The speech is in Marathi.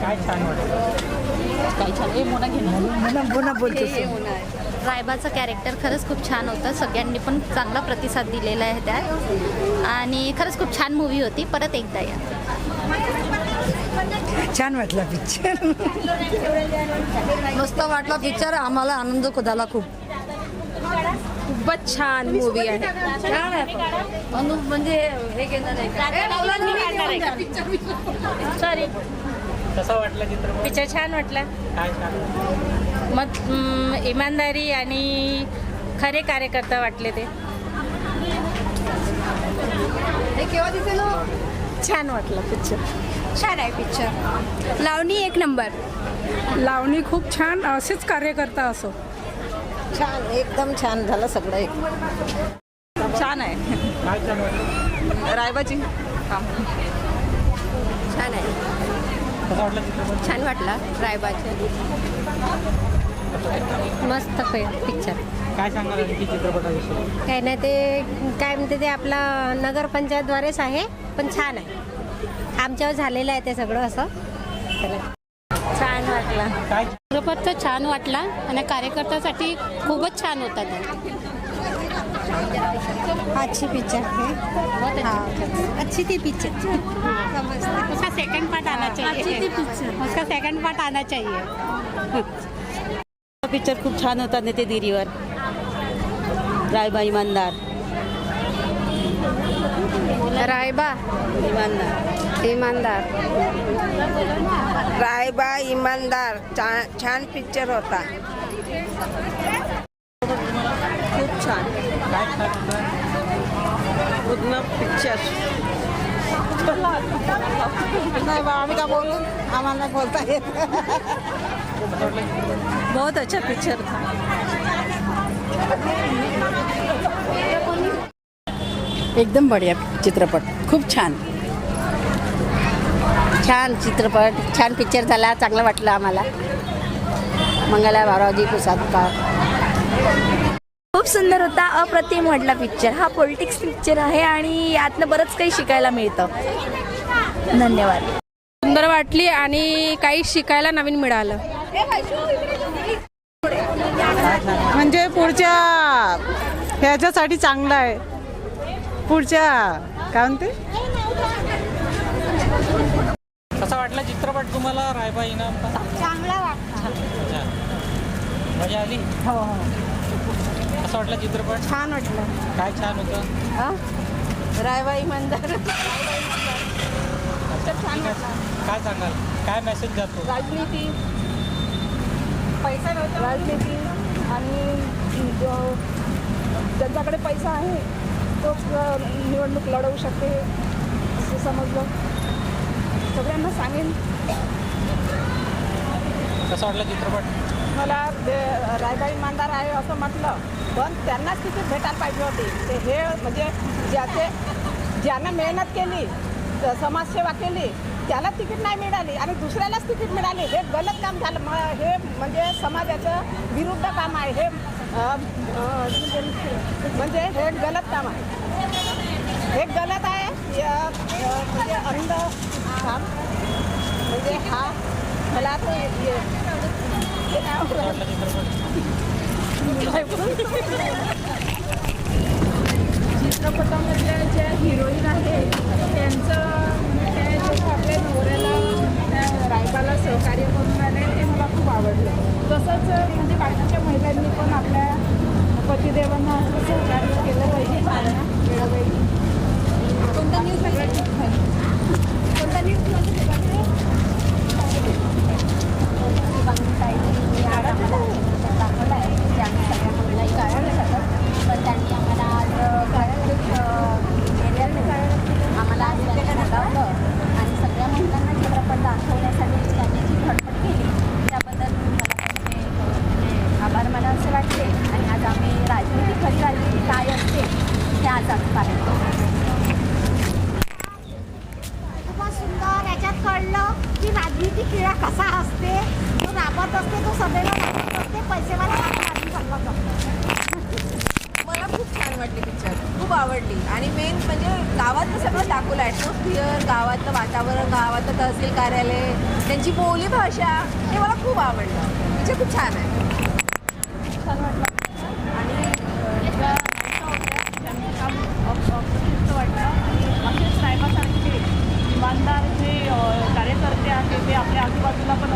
छान काय छान वाटतं काय छान. मोना घेणं पुन्हा पुन्हा बोलतो रायबाचं कॅरेक्टर खरंच खूप छान होतं. सगळ्यांनी पण चांगला प्रतिसाद दिलेला आहे त्यात. आणि खरंच खूप छान मूवी होती. परत एकदा या. छान वाटला पिक्चर मस्त वाटला पिक्चर आम्हाला आनंद झाला खूप. खूपच छान मूवी आहे. म्हणजे हे घेणार सॉरी कसा वाटला चित्रपट? पिक्चर छान वाटला. काय छान मग हम्म, इमानदारी आणि खरे कार्यकर्ता वाटले ते. केव्हा दिसेल छान वाटलं पिक्चर छान आहे पिक्चर लावणी एक नंबर. लावणी खूप छान असेच कार्यकर्ता असो. छान एकदम छान झालं सगळं एक. छान आहे. काय छान वाटलं? रायबाची. छान आहे. छान वाटला रायबाचे. मस्त पिक्चर काय सांगाल चित्रपटाविषयी? काय नाही ते काय म्हणते ते आपला नगरपंचायतद्वारेच आहे पण छान आहे. आमच्यावर झालेलं आहे ते सगळं असं. छान वाटला. काय? चित्रपट तर छान वाटला आणि कार्यकर्त्यासाठी खूपच छान होता तो. अच्छी पिक्चर है। अच्छी थी पिक्चर उसका सेकंड पार्ट आना चाहिए। अच्छी थी पिक्चर उसका सेकंड पार्ट आना चाहिए। पिक्चर खूप छान होता नेते दिरीवर। रायबा इमानदार। रायबा। इमानदार। इमानदार। रायबा इमानदार। छान पिक्चर होता। खूप छान। पूर्ण पिक्चर नाही बा आम्ही का बोलू आम्हाला बोलता येत बहुत अच्छा पिक्चर एकदम बढिया चित्रपट. खूप छान. छान चित्रपट छान पिक्चर झाला चांगलं वाटलं आम्हाला. मंगला बारावजी प्रसादकार खूप सुंदर होता अप्रतिम वाटला पिक्चर हा पॉलिटिक्स पिक्चर आहे आणि यातनं बरंच काही शिकायला मिळतं. धन्यवाद. सुंदर वाटली आणि काही शिकायला नवीन मिळालं. म्हणजे पुढच्या ह्याच्यासाठी चांगलं आहे. पुढच्या काय म्हणते? कसा वाटला चित्रपट तुम्हाला रायबा इनाम चांगला वाटला. मजा आली? हो हो. कसा वाटला चित्रपट? छान वाटलं. काय छान होतं? रायबा इमानदार काय सांगाल? काय मेसेज जातो राजनीती. पैसा राजनीती आणि जो ज्यांच्याकडे पैसा आहे तोच अ, निवडणूक लढवू शकते असं समजलं. सगळ्यांना सांगेन. कसा वाटला चित्रपट? मला ते रायबा इमानदार आहे असं म्हटलं पण त्यांनाच तिकीट भेटायला पाहिजे होती. ते हे म्हणजे ज्याचे ज्यानं मेहनत केली स- समाजसेवा केली त्याला तिकीट नाही मिळाली आणि दुसऱ्यालाच तिकीट मिळाली. हे गलत काम झालं. म हे म्हणजे समाजाचं विरुद्ध काम आहे. हे म्हणजे हे गलत काम आहे. हे गलत आहे. या, म्हणजे अंध काम म्हणजे हा मला तो चित्रपटामधल्या ज्या हिरोईन आहेत त्यांचं त्या जे आपल्या नवऱ्याला त्या रायबाला सहकार्य करून राहिले ते मला खूप आवडलं तसंच म्हणजे बाकीच्या महिलांनी पण आपल्या पतिदेवांना असं सहकार्य केलं पाहिजे त्यांना वेळोवेळी कोणता न्यूज कोणता न्यूज दाखवलं आहे की आम्ही सगळ्या महिलाही काढायला जातात पण त्यांनी आम्हाला आज एरियात आम्हाला आज त्यांनी बोलावलं आणि सगळ्या महिलांना चित्रपट दाखवण्यासाठी त्यांनी जी धडपड केली त्याबद्दल मला त्यांचे म्हणजे आभार मला असे वाटते आणि आज आम्ही राजनीती खरी राजनीती काय असते ते आज आम्ही पाहिलं खूपच सुंदर याच्यात कळलं की राजनीती क्रीडा कसा असते तो राबत असते तो सदैव राबत असते पैसेवाला मला खूप छान वाटली पिक्चर खूप आवडली. आणि मेन म्हणजे गावातलं सगळं दाखवलं ॲटमॉस्फिअर गावातलं वातावरण गावातलं तहसील कार्यालय त्यांची बोली भाषा हे मला खूप आवडलं. म्हणजे खूप छान आहे. आपल्या आजूबाजूला पण